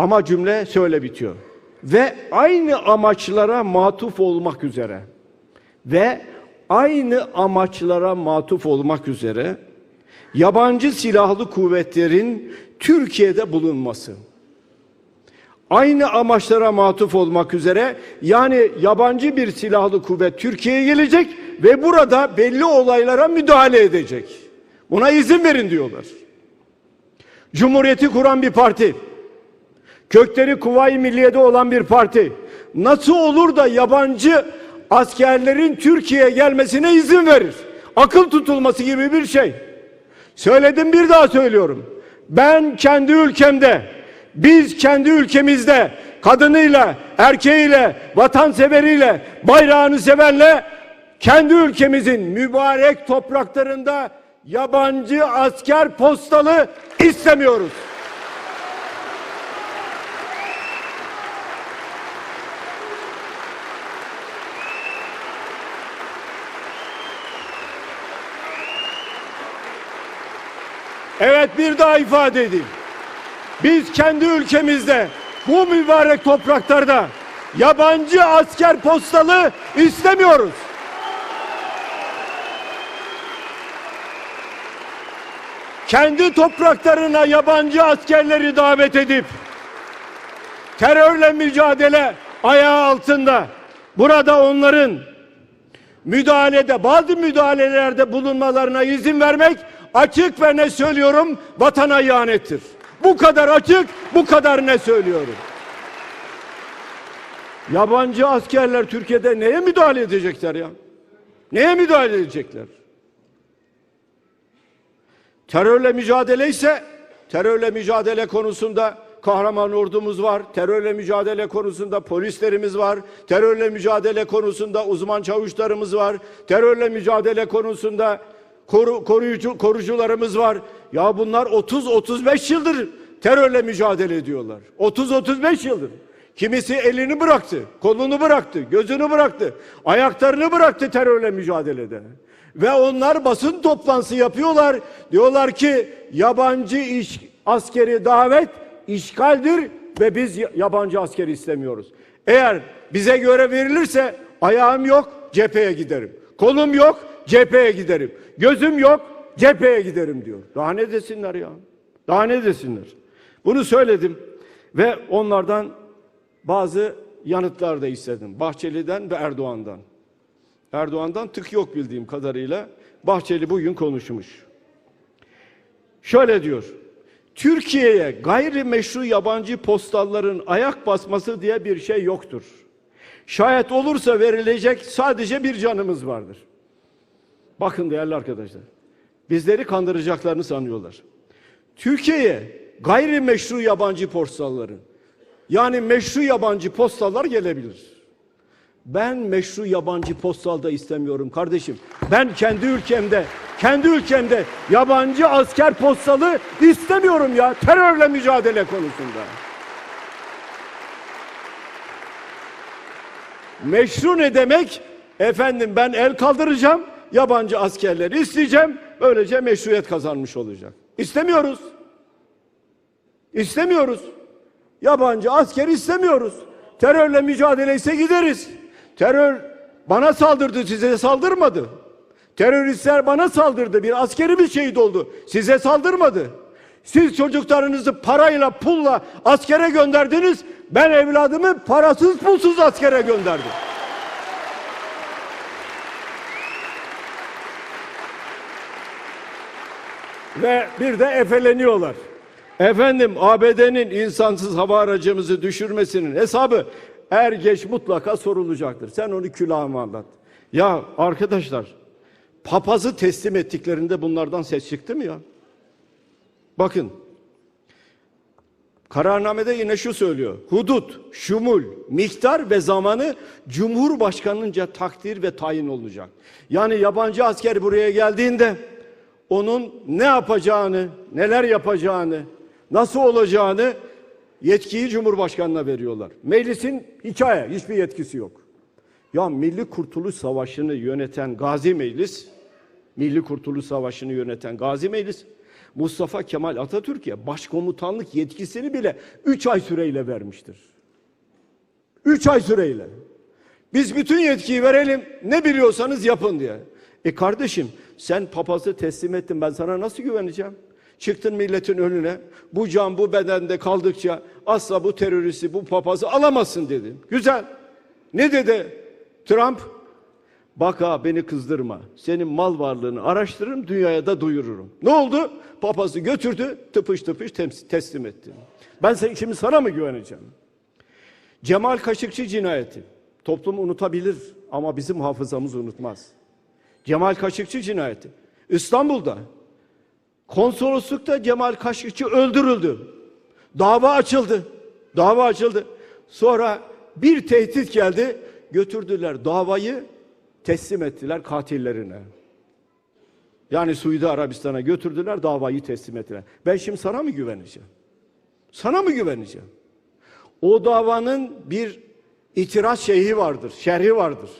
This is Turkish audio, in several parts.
Ama cümle şöyle bitiyor. Ve aynı amaçlara matuf olmak üzere ve aynı amaçlara matuf olmak üzere yabancı silahlı kuvvetlerin Türkiye'de bulunması. Aynı amaçlara matuf olmak üzere yani yabancı bir silahlı kuvvet Türkiye'ye gelecek ve burada belli olaylara müdahale edecek. Buna izin verin diyorlar. Cumhuriyeti kuran bir parti, kökleri Kuvayi Milliye'de olan bir parti nasıl olur da yabancı askerlerin Türkiye'ye gelmesine izin verir? Akıl tutulması gibi bir şey. Söyledim bir daha söylüyorum. Ben kendi ülkemde, biz kendi ülkemizde kadınıyla, erkeğiyle, vatanseveriyle, bayrağını sevenle kendi ülkemizin mübarek topraklarında yabancı asker postalı istemiyoruz. Evet bir daha ifade edeyim. Biz kendi ülkemizde bu mübarek topraklarda yabancı asker postalı istemiyoruz. Kendi topraklarına yabancı askerleri davet edip terörle mücadele ayağı altında burada onların müdahalede bazı müdahalelerde bulunmalarına izin vermek açık ve ne söylüyorum vatana ihanettir. Bu kadar açık, bu kadar ne söylüyorum. Yabancı askerler Türkiye'de neye müdahale edecekler ya? Neye müdahale edecekler? Terörle mücadele ise terörle mücadele konusunda kahraman ordumuz var. Terörle mücadele konusunda polislerimiz var. Terörle mücadele konusunda uzman çavuşlarımız var. Terörle mücadele konusunda koru, koruyucu korucularımız var. Ya bunlar 30-35 yıldır terörle mücadele ediyorlar. 30-35 yıldır. Kimisi elini bıraktı, kolunu bıraktı, gözünü bıraktı, ayaklarını bıraktı terörle mücadelede. Ve onlar basın toplantısı yapıyorlar. Diyorlar ki yabancı iş, askeri davet işgaldir ve biz yabancı askeri istemiyoruz. Eğer bize göre verilirse ayağım yok cepheye giderim. Kolum yok cepheye giderim. Gözüm yok cepheye giderim diyor. Daha ne desinler ya? Daha ne desinler? Bunu söyledim ve onlardan bazı yanıtlar da istedim. Bahçeli'den ve Erdoğan'dan. Erdoğan'dan tık yok bildiğim kadarıyla. Bahçeli bugün konuşmuş. Şöyle diyor. Türkiye'ye gayrimeşru yabancı postalların ayak basması diye bir şey yoktur. Şayet olursa verilecek sadece bir canımız vardır. Bakın değerli arkadaşlar. Bizleri kandıracaklarını sanıyorlar. Türkiye'ye gayrimeşru yabancı postalların yani meşru yabancı postallar gelebilir. Ben meşru yabancı postal da istemiyorum kardeşim. Ben kendi ülkemde, kendi ülkemde yabancı asker postalı istemiyorum ya terörle mücadele konusunda. Meşru ne demek? Efendim ben el kaldıracağım, yabancı askerleri isteyeceğim, böylece meşruiyet kazanmış olacak. İstemiyoruz. İstemiyoruz. Yabancı asker istemiyoruz. Terörle mücadele ise gideriz. Terör bana saldırdı, size saldırmadı. Teröristler bana saldırdı, bir askeri bir şehit oldu. Size saldırmadı. Siz çocuklarınızı parayla, pulla askere gönderdiniz. Ben evladımı parasız, pulsuz askere gönderdim. Ve bir de efeleniyorlar. Efendim ABD'nin insansız hava aracımızı düşürmesinin hesabı er geç mutlaka sorulacaktır. Sen onu külahıma anlat. Ya arkadaşlar papazı teslim ettiklerinde bunlardan ses çıktı mı ya? Bakın kararnamede yine şu söylüyor. Hudut, şumul, miktar ve zamanı Cumhurbaşkanınca takdir ve tayin olacak. Yani yabancı asker buraya geldiğinde onun ne yapacağını, neler yapacağını, nasıl olacağını yetkiyi Cumhurbaşkanı'na veriyorlar. Meclisin hikaye, hiçbir yetkisi yok. Ya Milli Kurtuluş Savaşı'nı yöneten Gazi Meclis, Milli Kurtuluş Savaşı'nı yöneten Gazi Meclis, Mustafa Kemal Atatürk'e başkomutanlık yetkisini bile 3 ay süreyle vermiştir. 3 ay süreyle. Biz bütün yetkiyi verelim ne biliyorsanız yapın diye. E kardeşim sen papazı teslim ettin ben sana nasıl güveneceğim? Çıktın milletin önüne bu can bu bedende kaldıkça asla bu teröristi bu papazı alamazsın dedin. Güzel. Ne dedi Trump? Bak ha beni kızdırma. Senin mal varlığını araştırırım dünyaya da duyururum. Ne oldu? Papazı götürdü tıpış tıpış teslim etti. Ben sen, şimdi sana mı güveneceğim? Cemal Kaşıkçı cinayeti. Toplum unutabilir ama bizim hafızamız unutmaz. Cemal Kaşıkçı cinayeti. İstanbul'da konsoloslukta Cemal Kaşıkçı öldürüldü. Dava açıldı. Dava açıldı. Sonra bir tehdit geldi. Götürdüler davayı teslim ettiler katillerine. Yani Suudi Arabistan'a götürdüler davayı teslim ettiler. Ben şimdi sana mı güveneceğim? Sana mı güveneceğim? O davanın bir itiraz şeyhi vardır, şerhi vardır.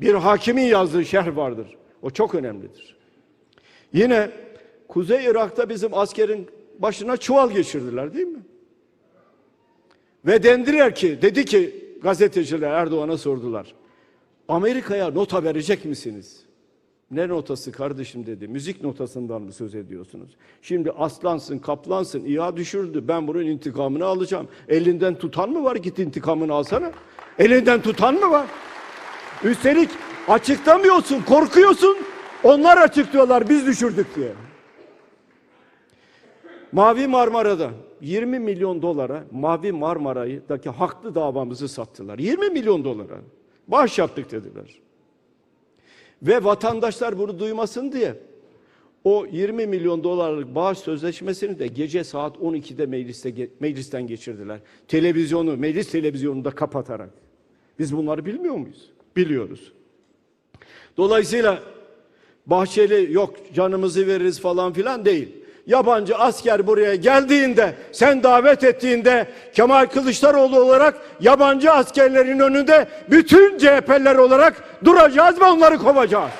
Bir hakimin yazdığı şerh vardır. O çok önemlidir. Yine Kuzey Irak'ta bizim askerin başına çuval geçirdiler değil mi? Ve dendiler ki, dedi ki gazeteciler Erdoğan'a sordular. Amerika'ya nota verecek misiniz? Ne notası kardeşim dedi. Müzik notasından mı söz ediyorsunuz? Şimdi aslansın, kaplansın, İHA düşürdü. Ben bunun intikamını alacağım. Elinden tutan mı var? Git intikamını alsana. Elinden tutan mı var? Üstelik açıklamıyorsun, korkuyorsun. Onlar açıklıyorlar, biz düşürdük diye. Mavi Marmara'da 20 milyon dolara Mavi Marmara'daki haklı davamızı sattılar. 20 milyon dolara. Bağış yaptık dediler. Ve vatandaşlar bunu duymasın diye o 20 milyon dolarlık bağış sözleşmesini de gece saat 12'de mecliste, meclisten geçirdiler. Televizyonu, meclis televizyonunu da kapatarak. Biz bunları bilmiyor muyuz? Biliyoruz. Dolayısıyla Bahçeli yok canımızı veririz falan filan değil. Yabancı asker buraya geldiğinde, sen davet ettiğinde Kemal Kılıçdaroğlu olarak yabancı askerlerin önünde bütün CHP'ler olarak duracağız ve onları kovacağız.